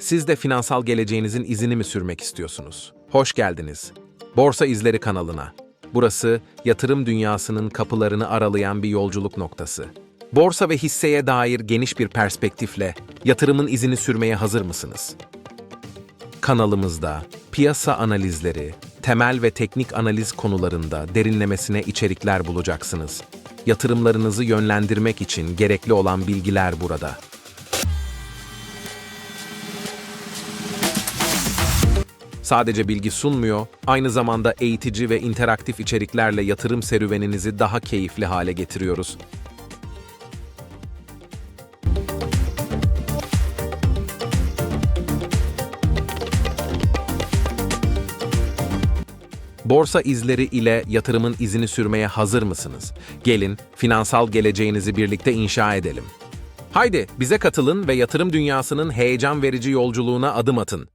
Siz de finansal geleceğinizin izini mi sürmek istiyorsunuz? Hoş geldiniz. Borsa İzleri kanalına. Burası yatırım dünyasının kapılarını aralayan bir yolculuk noktası. Borsa ve hisseye dair geniş bir perspektifle yatırımın izini sürmeye hazır mısınız? Kanalımızda piyasa analizleri, temel ve teknik analiz konularında derinlemesine içerikler bulacaksınız. Yatırımlarınızı yönlendirmek için gerekli olan bilgiler burada. Sadece bilgi sunmuyor, aynı zamanda eğitici ve interaktif içeriklerle yatırım serüveninizi daha keyifli hale getiriyoruz. Borsa izleri ile yatırımın izini sürmeye hazır mısınız? Gelin, finansal geleceğinizi birlikte inşa edelim. Haydi, bize katılın ve yatırım dünyasının heyecan verici yolculuğuna adım atın.